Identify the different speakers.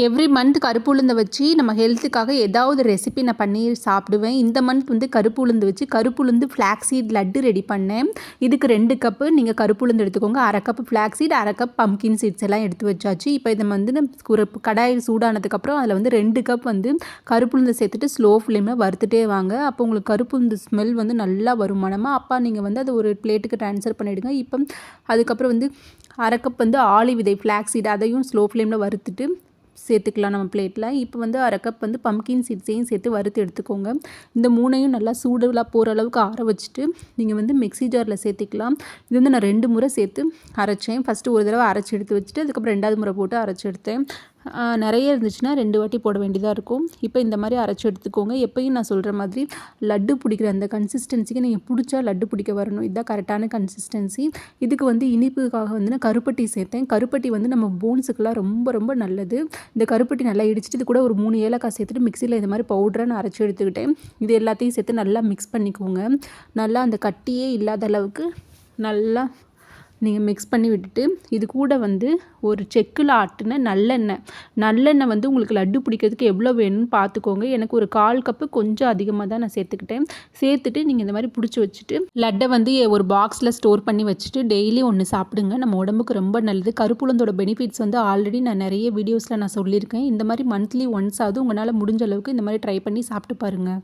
Speaker 1: Every month கருப்பு உளுந்தை வச்சு நம்ம ஹெல்த்துக்காக ஏதாவது ரெசிபி நான் பண்ணி சாப்பிடுவேன். இந்த மந்த் வந்து கருப்பு உளுந்து வச்சு கருப்பு உளுந்து ஃப்ளாக்ஸீட் லட்டு ரெடி பண்ணேன். இதுக்கு ரெண்டு கப்பு நீங்கள் கருப்பு உளுந்து எடுத்துக்கோங்க. அரை கப்பு ஃப்ளாக்ஸீட் அரை கப் பம்கின் சீட்ஸ் எல்லாம் எடுத்து வச்சாச்சு. இப்போ இதை வந்து ஒரு கடாய் சூடானதுக்கப்புறம் அதில் வந்து ரெண்டு கப் வந்து கருப்பு உளுந்து சேர்த்துட்டு ஸ்லோ ஃப்ளேமில் வறுத்துட்டே வாங்க. அப்போ உங்களுக்கு கருப்பு உளுந்து ஸ்மெல் வந்து நல்லா வருமானமாக அப்போ அப்பா நீங்கள் வந்து அதை ஒரு பிளேட்டுக்கு ட்ரான்ஸ்ஃபர் பண்ணிவிடுங்க இப்போ அதுக்கப்புறம் வந்து அரை கப் வந்து ஆலி விதை ஃப்ளாக்ஸீட் அதையும் ஸ்லோ ஃப்ளேமில் வறுத்துட்டு சேர்த்துக்கலாம் நம்ம பிளேட்டில் இப்போ வந்து அரை கப் வந்து பம்கின் சீட்ஸையும் சேர்த்து வறுத்து எடுத்துக்கோங்க. இந்த மூணையும் நல்லா சூடுலாம் போகிற அளவுக்கு ஆற வச்சுட்டு நீங்கள் வந்து மிக்ஸி ஜாரில் சேர்த்துக்கலாம். இது வந்து நான் ரெண்டு முறை சேர்த்து அரைச்சேன். ஃபஸ்ட்டு ஒரு தடவை அரைச்சி எடுத்து வச்சுட்டு அதுக்கப்புறம் ரெண்டாவது முறை போட்டு அரைச்சி எடுத்தேன். நிறைய இருந்துச்சுன்னா ரெண்டு வாட்டி போட வேண்டியதாக இருக்கும். இப்போ இந்த மாதிரி அரைச்சி எடுத்துக்கோங்க. எப்பயும் நான் சொல்கிற மாதிரி லட்டு பிடிக்கிற அந்த கன்சிஸ்டன்சிக்கு நீங்கள் பிடிச்சா லட்டு பிடிக்க வரணும். இதுதான் கரெக்டான கன்சிஸ்டன்சி இதுக்கு வந்து இனிப்புக்காக வந்து நான் கருப்பட்டி சேர்த்தேன். கருப்பட்டி வந்து நம்ம போன்ஸுக்கெல்லாம் ரொம்ப ரொம்ப நல்லது. இந்த கருப்பட்டி நல்லா இடிச்சிட்டு இது கூட ஒரு மூணு ஏலக்காய் சேர்த்துட்டு மிக்சியில் இந்த மாதிரி பவுடரை நான் அரைச்சி எடுத்துக்கிட்டேன். இது எல்லாத்தையும் சேர்த்து நல்லா மிக்ஸ் பண்ணிக்கோங்க. நல்லா அந்த கட்டியே இல்லாத அளவுக்கு நல்லா நீங்கள் மிக்ஸ் பண்ணி விட்டுட்டு இது கூட வந்து ஒரு செக்கில் ஆட்டின நல்லெண்ணெய். நல்லெண்ணெய் வந்து உங்களுக்கு லட்டு பிடிக்கிறதுக்கு எவ்வளோ வேணும்னு பார்த்துக்கோங்க. எனக்கு ஒரு கால் கப்பு கொஞ்சம் அதிகமாக தான் நான் சேர்த்துக்கிட்டேன். சேர்த்துட்டு நீங்கள் இந்த மாதிரி பிடிச்சி வச்சுட்டு லட்டை வந்து ஒரு பாக்ஸில் ஸ்டோர் பண்ணி வச்சுட்டு டெய்லி ஒன்று சாப்பிடுங்க. நம்ம உடம்புக்கு ரொம்ப நல்லது. கருப்புலந்தோட பெனிஃபிட்ஸ் வந்து ஆல்ரெடி நான் நிறைய வீடியோஸில் நான் சொல்லியிருக்கேன். இந்த மாதிரி மந்த்லி ஒன்ஸ் ஆகுது உங்களால் முடிஞ்ச அளவுக்கு இந்த மாதிரி ட்ரை பண்ணி சாப்பிட்டு பாருங்கள்